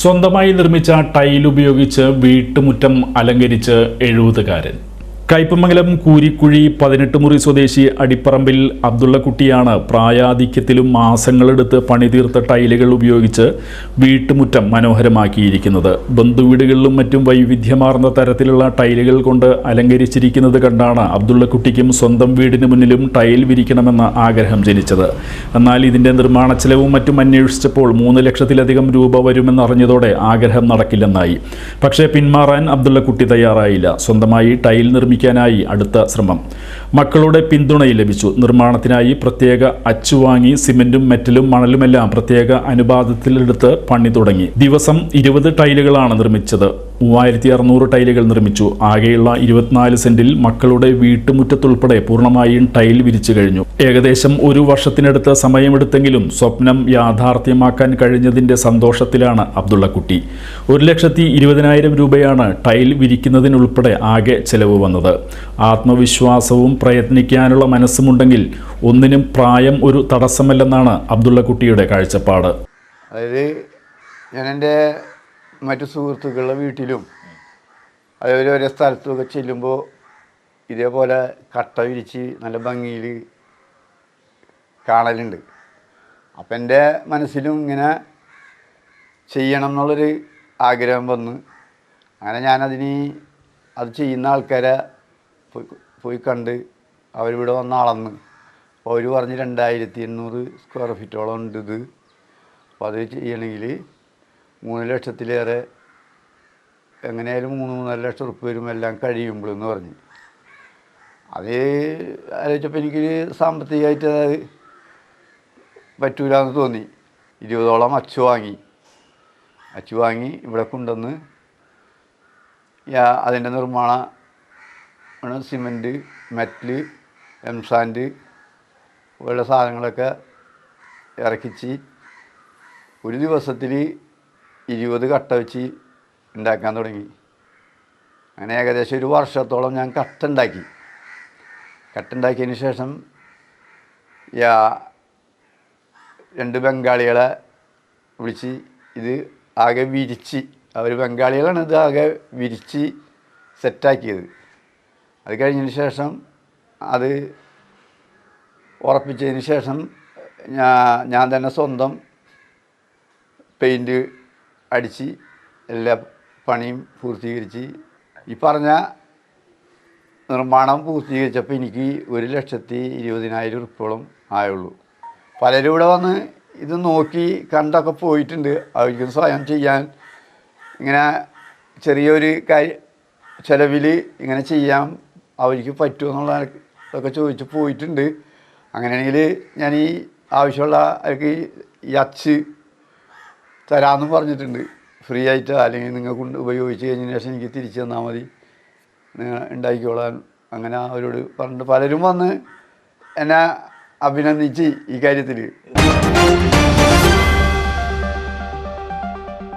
സ്വന്തമായി നിർമ്മിച്ച ടൈൽ ഉപയോഗിച്ച് വീട്ടുമുറ്റം അലങ്കരിച്ച് എഴുപതുകാരൻ. കയ്പമംഗലം കൂരിക്കുഴി പതിനെട്ട് മുറി സ്വദേശി അടിപ്പറമ്പിൽ അബ്ദുള്ളക്കുട്ടിയാണ് പ്രായാധിക്യത്തിലും മാസങ്ങളെടുത്ത് പണിതീർത്ത ടൈലുകൾ ഉപയോഗിച്ച് വീട്ടുമുറ്റം മനോഹരമാക്കിയിരിക്കുന്നത്. ബന്ധുവീടുകളിലും മറ്റും വൈവിധ്യമാർന്ന തരത്തിലുള്ള ടൈലുകൾ കൊണ്ട് അലങ്കരിച്ചിരിക്കുന്നത് കണ്ടാണ് അബ്ദുള്ളക്കുട്ടിക്കും സ്വന്തം വീടിന് മുന്നിലും ടൈൽ വിരിക്കണമെന്ന ആഗ്രഹം ജനിച്ചത്. എന്നാൽ ഇതിന്റെ നിർമ്മാണ ചെലവും മറ്റും അന്വേഷിച്ചപ്പോൾ മൂന്ന് ലക്ഷത്തിലധികം രൂപ വരുമെന്നറിഞ്ഞതോടെ ആഗ്രഹം നടക്കില്ലെന്നായി. പക്ഷേ പിന്മാറാൻ അബ്ദുള്ളക്കുട്ടി തയ്യാറായില്ല. സ്വന്തമായി ടൈൽ നിർമ്മിക്കാനായി അടുത്ത ശ്രമം. മക്കളുടെ പിന്തുണയും ലഭിച്ചു. നിർമ്മാണത്തിനായി പ്രത്യേക അച്ചു വാങ്ങി സിമന്റും മെറ്റലും മണലുമെല്ലാം പ്രത്യേക അനുപാതത്തിലെടുത്ത് പണി തുടങ്ങി. ദിവസം ഇരുപത് ടൈലുകളാണ് നിർമ്മിച്ചത്. മൂവായിരത്തി അറുന്നൂറ് ടൈലുകൾ നിർമ്മിച്ചു. ആകെയുള്ള ഇരുപത്തിനാല് സെന്റിൽ മക്കളുടെ വീട്ടുമുറ്റത്തുൾപ്പെടെ പൂർണമായും ടൈൽ വിരിച്ചു കഴിഞ്ഞു. ഏകദേശം ഒരു വർഷത്തിനടുത്ത് സമയമെടുത്തെങ്കിലും സ്വപ്നം യാഥാർത്ഥ്യമാക്കാൻ കഴിഞ്ഞതിന്റെ സന്തോഷത്തിലാണ് അബ്ദുള്ളക്കുട്ടി. ഒരു ലക്ഷത്തി ഇരുപതിനായിരം രൂപയാണ് ടൈൽ വിരിക്കുന്നതിനുൾപ്പെടെ ആകെ ചെലവ് വന്നത്. ആത്മവിശ്വാസവും പ്രയത്നിക്കാനുള്ള മനസ്സുമുണ്ടെങ്കിൽ ഒന്നിനും പ്രായം ഒരു തടസ്സമല്ലെന്നാണ് അബ്ദുള്ളക്കുട്ടിയുടെ കാഴ്ചപ്പാട്. അതായത് ഞാൻ എന്റെ മറ്റു സുഹൃത്തുക്കളുടെ വീട്ടിലും അതേപോലെ ഓരോ സ്ഥലത്തുമൊക്കെ ചെല്ലുമ്പോൾ ഇതേപോലെ കട്ട വിരിച്ച് നല്ല ഭംഗിയിൽ കാണലുണ്ട്. അപ്പം എന്റെ മനസ്സിലും ഇങ്ങനെ ചെയ്യണം എന്നുള്ളൊരു ആഗ്രഹം വന്ന് അങ്ങനെ ഞാനതിന് അത് ചെയ്യുന്ന ആൾക്കാരെ പോയി പോയി കണ്ട് അവരിവിടെ വന്ന് അളന്ന്. അപ്പോൾ അവർ പറഞ്ഞ് രണ്ടായിരത്തി എണ്ണൂറ് സ്ക്വയർ ഫീറ്റോളം ഉണ്ട് ഇത്. അപ്പോൾ അത് ചെയ്യണമെങ്കിൽ മൂന്ന് ലക്ഷത്തിലേറെ എങ്ങനെയായാലും മൂന്ന് മൂന്നര ലക്ഷം ഉറുപ്പ് വരും എല്ലാം കഴിയുമ്പോഴെന്ന് പറഞ്ഞ്. അത് ആലോചിച്ചപ്പോൾ എനിക്ക് സാമ്പത്തികമായിട്ട് അത് പറ്റൂലെന്ന് തോന്നി. ഇരുപതോളം അച്ചു വാങ്ങി. അച്ചു വാങ്ങി ഇവിടെ കൊണ്ടുവന്ന് അതിന്റെ നിർമ്മാണ സിമെന്റ് സിമന്റ് മെറ്റൽ എംസാൻഡ് പോലുള്ള സാധനങ്ങളൊക്കെ ഇറക്കിച്ച് ഒരു ദിവസത്തിൽ ഇരുപത് കട്ട വെച്ച് ഉണ്ടാക്കാൻ തുടങ്ങി. അങ്ങനെ ഏകദേശം ഒരു വർഷത്തോളം ഞാൻ കട്ട ഉണ്ടാക്കി. കട്ട ഉണ്ടാക്കിയതിന് ശേഷം യാ രണ്ട് ബംഗാളികളെ വിളിച്ച് ഇത് ആകെ വിരിച്ച് അവർ ബംഗാളികളാണ് ഇത് ആകെ വിരിച്ച് സെറ്റാക്കിയത്. അത് കഴിഞ്ഞതിന് ശേഷം അത് ഉറപ്പിച്ചതിന് ശേഷം ഞാൻ ഞാൻ തന്നെ സ്വന്തം പെയിന്റ് അടിച്ച് എല്ലാ പണിയും പൂർത്തീകരിച്ച് ഈ പറഞ്ഞ നിർമ്മാണം പൂർത്തീകരിച്ചപ്പോൾ എനിക്ക് ഒരു ലക്ഷത്തി ഇരുപതിനായിരം ഉറുപ്പോളം ആയുള്ളൂ. പലരും ഇവിടെ വന്ന് ഇത് നോക്കി കണ്ടൊക്കെ പോയിട്ടുണ്ട്. അവർക്ക് സ്വയം ചെയ്യാൻ ഇങ്ങനെ ചെറിയൊരു കാര്യ ചിലവിൽ ഇങ്ങനെ ചെയ്യാൻ അവർക്ക് പറ്റുമോ എന്നുള്ളതൊക്കെ ചോദിച്ച് പോയിട്ടുണ്ട്. അങ്ങനെയാണെങ്കിൽ ഞാൻ ഈ ആവശ്യമുള്ള അവർക്ക് ഈ അച്ച് തരാമെന്നും പറഞ്ഞിട്ടുണ്ട്. ഫ്രീ ആയിട്ട് അല്ലെങ്കിൽ നിങ്ങൾക്ക് കൊണ്ട് ഉപയോഗിച്ച് കഴിഞ്ഞതിന് ശേഷം എനിക്ക് തിരിച്ചു തന്നാൽ മതി. നിങ്ങൾ ഉണ്ടാക്കിക്കോളാൻ അങ്ങനെ അവരോട് പറഞ്ഞിട്ട് പലരും വന്ന് എന്നെ അഭിനന്ദിച്ച് ഈ കാര്യത്തിൽ